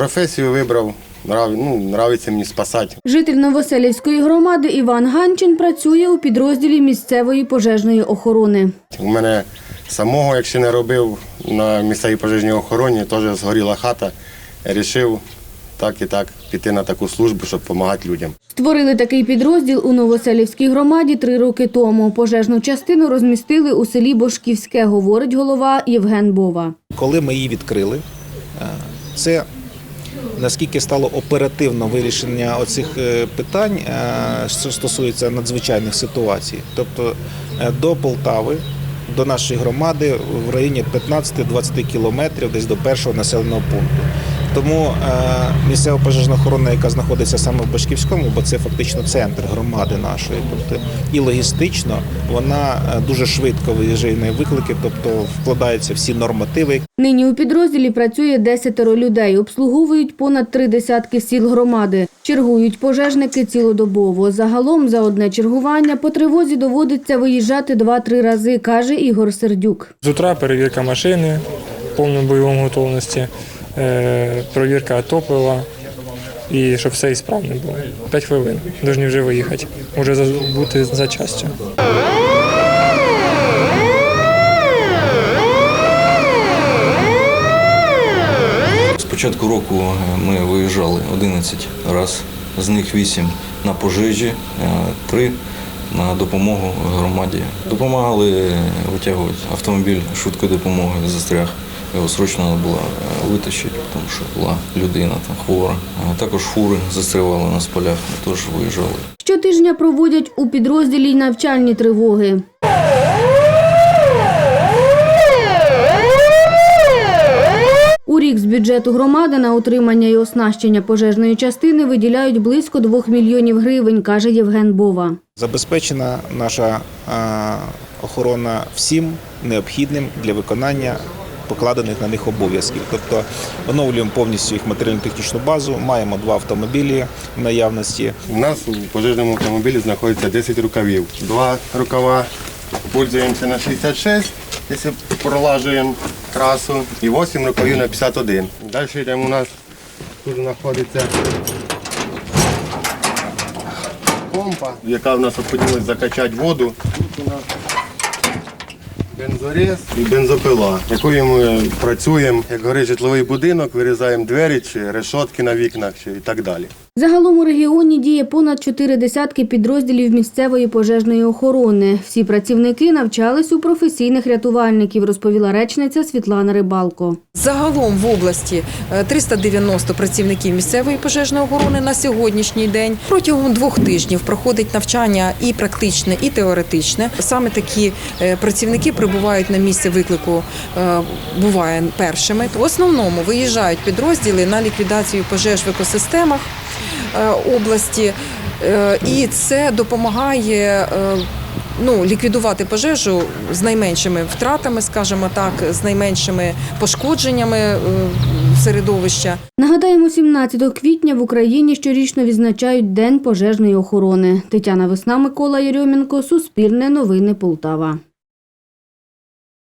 Професію вибрав, нрав, ну, нравиться мені спасати. Житель Новоселівської громади Іван Ганчин працює у підрозділі місцевої пожежної охорони. У мене самого, якщо не робив на місцевій пожежній охороні, теж згоріла хата. Рішив так і так піти на таку службу, щоб допомагати людям. Створили такий підрозділ у Новоселівській громаді три роки тому. Пожежну частину розмістили у селі Бошківське, говорить голова Євген Бова. Коли ми її відкрили, е, це наскільки стало оперативно вирішення оцих е, питань, е, що стосується надзвичайних ситуацій. Тобто е, до Полтави, до нашої громади в районі 15-20 кілометрів десь до першого населеного пункту. Тому е, місцева пожежна охорона, яка знаходиться саме в Башківському, бо це фактично центр громади нашої, тобто і логістично вона е, дуже швидко виїжджає на виклики, тобто вкладаються всі нормативи, Нині у підрозділі працює десятеро людей, обслуговують понад три десятки сіл громади. Чергують пожежники цілодобово. Загалом за одне чергування по тривозі доводиться виїжджати два-три рази, каже Ігор Сердюк. З утра перевірка машини в повному бойовому готовності, провірка топлива і щоб все ісправно було. П'ять хвилин. Повинні вже виїхати. За- бути за частю. З початку року е, ми виїжджали 11 разів, з них 8 на пожежі, 3 на допомогу громаді. Допомагали витягувати автомобіль швидкої допомоги, застряг. Його срочно треба було е, витащити, тому що була людина там хвора. Е, Також фури застрявали на полях, ми теж виїжджали. Щотижня проводять у підрозділі й навчальні тривоги. У рік з бюджету громади на утримання і оснащення пожежної частини виділяють близько 2 мільйонів гривень, каже Євген Бова. Забезпечена наша е, охорона всім необхідним для виконання покладених на них обов'язків. Тобто оновлюємо повністю їх матеріально-технічну базу, маємо два автомобілі в наявності. У нас у пожежному автомобілі знаходиться 10 рукавів. Два рукава пользуємося на 66, якщо пролажуємо трасу, і 8 рукавів на 51. Далі йдемо у нас, тут знаходиться помпа, яка в нас необхідно закачати воду. Бензорез і бензопила, якою ми працюємо, як горить житловий будинок, вирізаємо двері чи решотки на вікнах чи і так далі. Загалом у регіоні діє понад чотири десятки підрозділів місцевої пожежної охорони. Всі працівники навчались у професійних рятувальників, розповіла речниця Світлана Рибалко. Загалом в області е, 390 працівників місцевої пожежної охорони на сьогоднішній день. Протягом двох тижнів проходить навчання і практичне, і теоретичне. Саме такі е, працівники прибувають на місце виклику, е, буває першими. В основному виїжджають підрозділи на ліквідацію пожеж в екосистемах е, області, Е, і це допомагає. Ну, ліквідувати пожежу з найменшими втратами, скажімо так, з найменшими пошкодженнями середовища. Нагадаємо, 17 квітня в Україні щорічно відзначають День пожежної охорони. Тетяна Весна, Микола Єрьомінко, Суспільне новини Полтава.